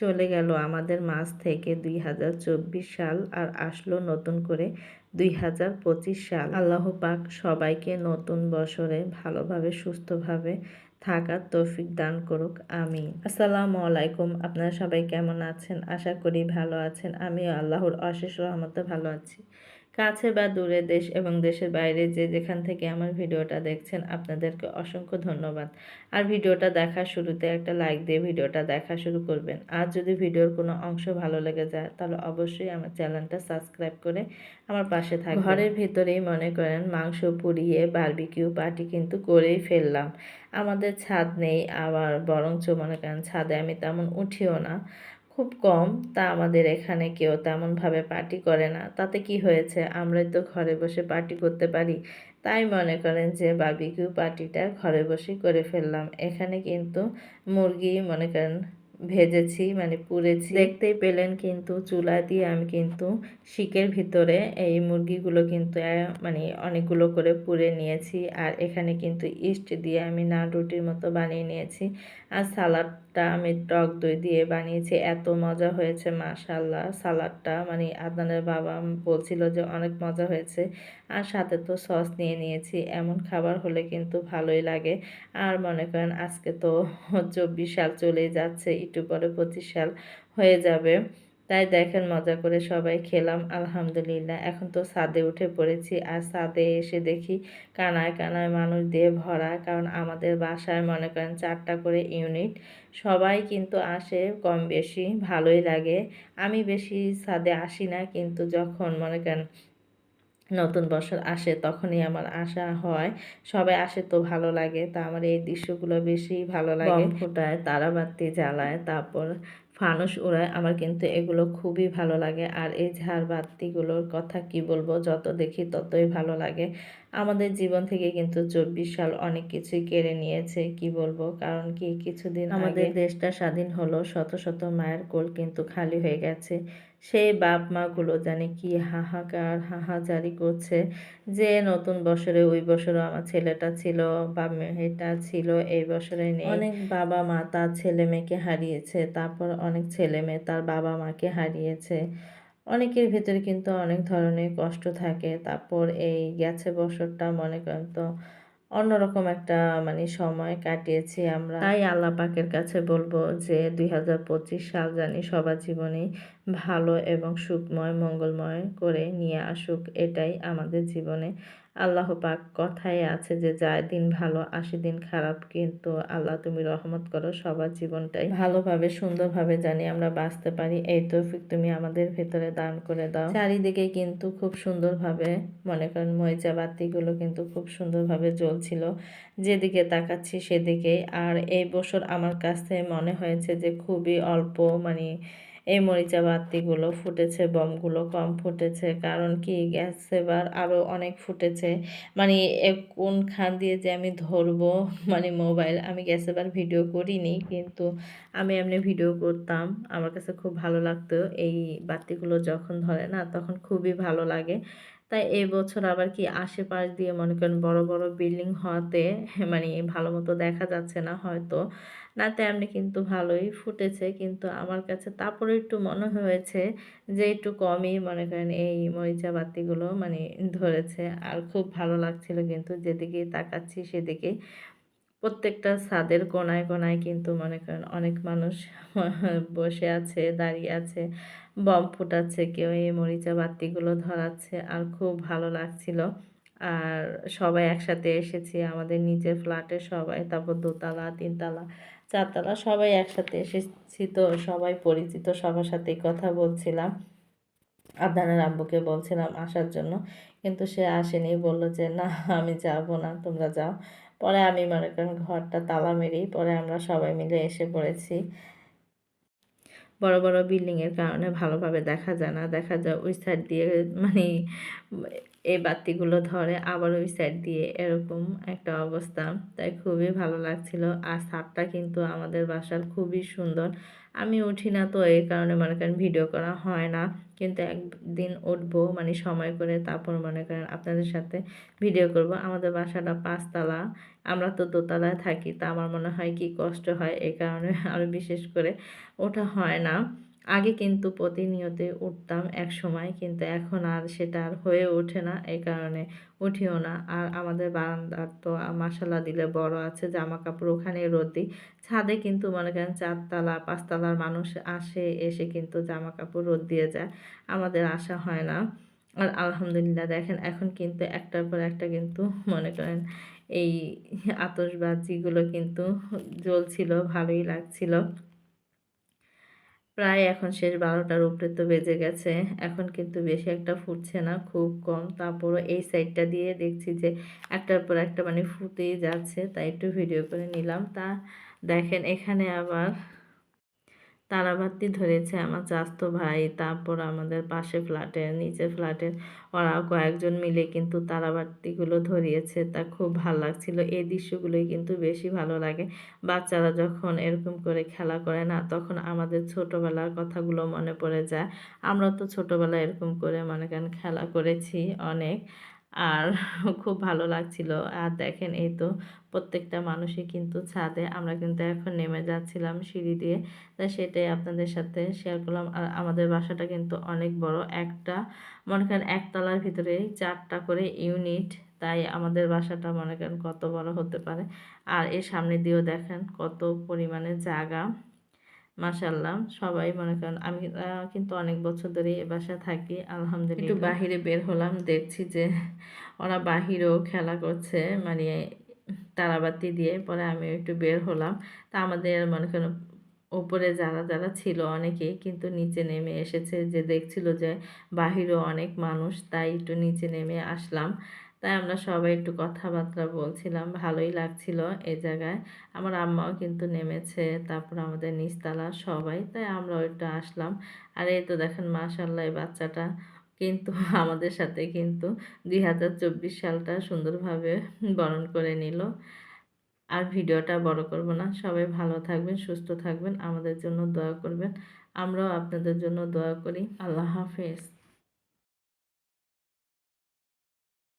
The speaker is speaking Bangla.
চলে গেল আমাদের মাস থেকে দুই হাজার চব্বিশ সাল আর আসলো নতুন করে দুই হাজার পঁচিশ সাল। আল্লাহ পাক সবাইকে নতুন বছরে ভালোভাবে, সুস্থভাবে থাকার তৌফিক দান করুক আমি আসসালামু আলাইকুম, আপনারা সবাই কেমন আছেন? আশা করি ভালো আছেন। আমি আল্লাহর অশেষ রহমতে ভালো আছি। কাছে বা দূরে দেশ এবং দেশের বাইরে যে যেখান থেকে আমার ভিডিওটা দেখছেন, আপনাদেরকে অসংখ্য ধন্যবাদ। আর ভিডিওটা দেখার শুরুতে একটা লাইক দিয়ে ভিডিওটা দেখা শুরু করবেন। আর যদি ভিডিওর কোনো অংশ ভালো লেগে যায়, তাহলে অবশ্যই আমার চ্যানেলটা সাবস্ক্রাইব করে আমার পাশে থাকবে ঘরের ভিতরেই মনে করেন মাংস পুড়িয়ে বারবিকিউ পার্টি কিন্তু করেই ফেললাম। আমাদের ছাদ নেই আবার, বরঞ্চ মনে করেন ছাদে আমি তেমন উঠিও না। খুব কম, তা আমাদের এখানে কেউ তেমনভাবে পার্টি করে না। তাতে কি হয়েছে? আমরাই তো ঘরে বসে পার্টি করতে পারি। তাই মনে করেন যে বাবিকিউ পার্টিটা ঘরে বসেই করে ফেললাম। এখানে কিন্তু মুরগি মনে করেন ভেজেছি মানে পুড়েছি। দেখতেই পেলেন কিন্তু চুলা দিয়ে আমি কিন্তু শিকের ভিতরে এই মুরগিগুলো কিন্তু মানে অনেকগুলো করে পুড়ে নিয়েছি। আর এখানে কিন্তু ইস্ট দিয়ে আমি নান রুটির মতো বানিয়ে নিয়েছি। আর সালাডটা আমি টক দই দিয়ে বানিয়েছি। এত মজা হয়েছে মাশাল্লাহ সালাডটা মানে আপনাদের বাবা বলছিল যে অনেক মজা হয়েছে। আর সাথে তো সস নিয়ে নিয়েছি। এমন খাবার হলে কিন্তু ভালোই লাগে। আর মনে করেন আজকে তো চব্বিশ সাল চলেই যাচ্ছে একটু পরে পঁচিশ সাল হয়ে যাবে। তাই দেখেন মজা করে সবাই খেলাম, আলহামদুলিল্লাহ। এখন তো ছাদে উঠে পড়েছি আর ছাদে এসে দেখি কানায় কানায় মানুষ দিয়ে ভরা, কারণ আমাদের বাসায় মনে করেন চারটা করে ইউনিট। সবাই কিন্তু আসে, কম বেশি ভালোই লাগে। আমি বেশি ছাদে আসি না, কিন্তু যখন মনে করেন নতুন বছর আসে তখনই আমার আশা হয় সবাই আসে তো ভালো লাগে। তা আমার এই দৃশ্যগুলো বেশি ভালো লাগে। ফোটায়, তারাবাতি জ্বালায়, তারপর ফানুস ওড়ায় আমার কিন্তু এগুলো খুবই ভালো লাগে। আর এই ঝাড়বাতিগুলোর কথা কি বলব, যত দেখি ততই ভালো লাগে। আমাদের জীবন থেকে কিন্তু চব্বিশ সাল অনেক কিছুই কেড়ে নিয়েছে কি বলব? কারণ কি কিছুদিন আমাদের দেশটা স্বাধীন হলো শত শত মায়ের কোল কিন্তু খালি হয়ে গেছে। সেই বাপ মাগুলো জানে কি হাহাকার হাহাজারি করছে যে নতুন বছরে ওই বছরও আমার ছেলেটা ছিল বা মেয়েটা ছিল এই বছরে নেই। অনেক বাবা মা তার ছেলে মেয়েকে হারিয়েছে তারপর অনেক ছেলে মেয়ে তার বাবা মাকে হারিয়েছে। অনেকের ভেতরে কিন্তু অনেক ধরনের কষ্ট থাকে। তারপর এই গেছে বছরটা, মনে করেন তো অন্যরকম একটা মানে সময় কাটিয়েছি আমরা। তাই আল্লাপাকের কাছে বলব যে, দুই হাজার পঁচিশ সাল জানি সবার জীবনে ভালো এবং সুখময়, মঙ্গলময় করে নিয়ে আসুক। এটাই আমাদের জীবনে আল্লাহ পাক কথায় আছে যে যায় দিন ভালো, আসে দিন খারাপ। কিন্তু আল্লাহ, তুমি রহমত করো, সবার জীবনটাই ভালোভাবে, সুন্দরভাবে জানি আমরা বাঁচতে পারি। এই তৌফিক তুমি আমাদের ভেতরে দান করে দাও। চারিদিকে কিন্তু খুব সুন্দরভাবে, মনে করেন মরিচা বাতিগুলো কিন্তু খুব সুন্দরভাবে জ্বলছিল। যেদিকে তাকাচ্ছি সেদিকেই। আর এই বছর আমার কাছে মনে হয়েছে যে, খুবই অল্প মানে এই মরিচা বাতিগুলো ফুটেছে, বমগুলো কম ফুটেছে, কারণ কি গ্যাস সেবার আরও অনেক ফুটেছে। মানে কোনখান দিয়ে যে আমি ধরবো মানে মোবাইল, আমি গ্যাস সেবার ভিডিও করিনি, কিন্তু আমি এমনি ভিডিও করতাম। আমার কাছে খুব ভালো লাগতো এই বাতিগুলো যখন ধরে না, তখন খুবই ভালো লাগে। তাই এই বছর আবার কি আশেপাশ দিয়ে মনে করেন বড় বড় বিল্ডিং হওয়াতে মানে ভালো মতো দেখা যাচ্ছে না হয়তো। না তেমনি কিন্তু ভালোই ফুটেছে। কিন্তু আমার কাছে তারপরে একটু মনে হয়েছে যে, একটু কমই মনে করেন এই মরিচা বাতিগুলো মানে ধরেছে। আর খুব ভালো লাগছিল কিন্তু যেদিকেই তাকাচ্ছি সেদিকে প্রত্যেকটা ছাদের কোনায় কোনায় কিন্তু মনে করেন অনেক মানুষ বসে আছে, দাঁড়িয়ে আছে, বম ফুটাচ্ছে, কেউ এই মরিচা বাতিগুলো ধরাচ্ছে। আর খুব ভালো লাগছিল। আর সবাই একসাথে এসেছি, আমাদের নিচের ফ্ল্যাটে সবাই, তারপর দোতলা, তিনতলা চারতলা, সবাই একসাথে এসেছি তো, সবাই পরিচিত, সবার সাথেই কথা বলছিলাম। আদানের আব্বুকে বলছিলাম আসার জন্য, কিন্তু সে আসেনি, বলল যে, না, আমি যাব না, তোমরা যাও। পরে আমি মনে করেন ঘরটা তালা মেরেই পরে আমরা সবাই মিলে এসে পড়েছি। বড় বড় বিল্ডিংয়ের কারণে ভালোভাবে দেখা যায় না, দেখা যায় ওই সাইড দিয়ে মানে এই বাতিগুলো ধরে আবার ওই সাইড দিয়ে এরকম একটা অবস্থা। তাই খুবই ভালো লাগছিল। আর ছাদটা কিন্তু আমাদের বাসার খুবই সুন্দর। আমি উঠি না তো এই কারণে মনে করেন ভিডিও করা হয় না। কিন্তু একদিন উঠবো মানে সময় করে তারপর মনে করেন আপনাদের সাথে ভিডিও করব। আমাদের বাসাটা পাঁচতলা, আমরা তো দোতলায় থাকি। তা আমার মনে হয় কি কষ্ট হয় এই কারণে আরও বিশেষ করে ওঠা হয় না। আগে কিন্তু প্রতিনিয়ত উঠতাম এক সময় কিন্তু এখন আর সেটা আর হয়ে ওঠে না, এই কারণে উঠিও না। আর আমাদের বারান্দার তো মাসালা দিলে বড় আছে জামা কাপড় ওখানে রোদ দিই ছাদে কিন্তু মনে করেন চারতলা, পাঁচতলার মানুষ আসে, এসে কিন্তু জামা কাপড় রোদ দিয়ে যায়, আমাদের আসা হয় না। আর আলহামদুলিল্লাহ দেখেন, এখন কিন্তু একটার পর একটা কিন্তু মনে করেন এই আতসবাজিগুলো কিন্তু জ্বলছিল, ভালোই লাগছিল। প্রায় এখন শেষ বারোটার উপরে তো বেজে গেছে। এখন কিন্তু বেশি একটা ফুটছে না, খুব কম। তারপরও এই সাইডটা দিয়ে দেখছি যে একটার পর একটা মানে ফুটেই যাচ্ছে, তাই একটু ভিডিও করে নিলাম। তা দেখেন এখানে আবার তারাবাতি ধরেছে আমার চাস্তো ভাই, তারপর আমাদের পাশে ফ্ল্যাটের নিচে ফ্ল্যাটের ওরা কয়েকজন মিলে কিন্তু তারাবাতিগুলো ধরিয়েছে। তা খুব ভালো লাগছিল। এই দৃশ্যগুলোই কিন্তু বেশি ভালো লাগে। বাচ্চারা যখন এরকম করে খেলা করে না, তখন আমাদের ছোটোবেলার কথাগুলো মনে পড়ে যায়। আমরা তো ছোটোবেলায় এরকম করে মনে করেন খেলা করেছি অনেক। আর খুব ভালো লাগছিল। আর দেখেন এই তো প্রত্যেকটা মানুষই কিন্তু ছাদে। আমরা কিন্তু এখন নেমে যাচ্ছিলাম সিঁড়ি দিয়ে। তাই সেটাই আপনাদের সাথে শেয়ার করলাম। আর আমাদের বাসাটা কিন্তু অনেক বড়, একটা, মনে করেন একতলার ভিতরে চারটা করে ইউনিট তাই আমাদের বাসাটা মনে করেন কত বড় হতে পারে। আর এর সামনে দিয়েও দেখেন কত পরিমাণে জায়গা। মাসাল্লাহ সবাই মনে করেন আমি কিন্তু অনেক বছর ধরে এ বাসায় থাকি, আলহামদুলিল্লাহ। একটু বাহিরে বের হলাম, দেখছি যে ওরা বাহিরেও খেলা করছে। মানে তারাবাতি দিয়ে পরে আমি একটু বের হলাম। তা আমাদের মনে করেন ওপরে যারা যারা ছিল অনেকেই কিন্তু নিচে নেমে এসেছে যে দেখছিল যে বাহিরেও অনেক মানুষ, তাই একটু নিচে নেমে আসলাম। তাই আমরা সবাই একটু কথাবার্তা বলছিলাম, ভালোই লাগছিল এই জায়গায়। আমার আম্মাও কিন্তু নেমেছে, তারপর আমাদের নিচতলা সবাই, তাই আমরাও একটু আসলাম। আর এই তো দেখেন মাশাল্লাহ এই বাচ্চাটা কিন্তু আমাদের সাথে কিন্তু দুই হাজার চব্বিশ সালটা সুন্দরভাবে বরণ করে নিল। আর ভিডিওটা বড় করব না, সবাই ভালো থাকবেন, সুস্থ থাকবেন, আমাদের জন্য দয়া করবেন। আমরাও আপনাদের জন্য দয়া করি। আল্লাহ হাফেজ।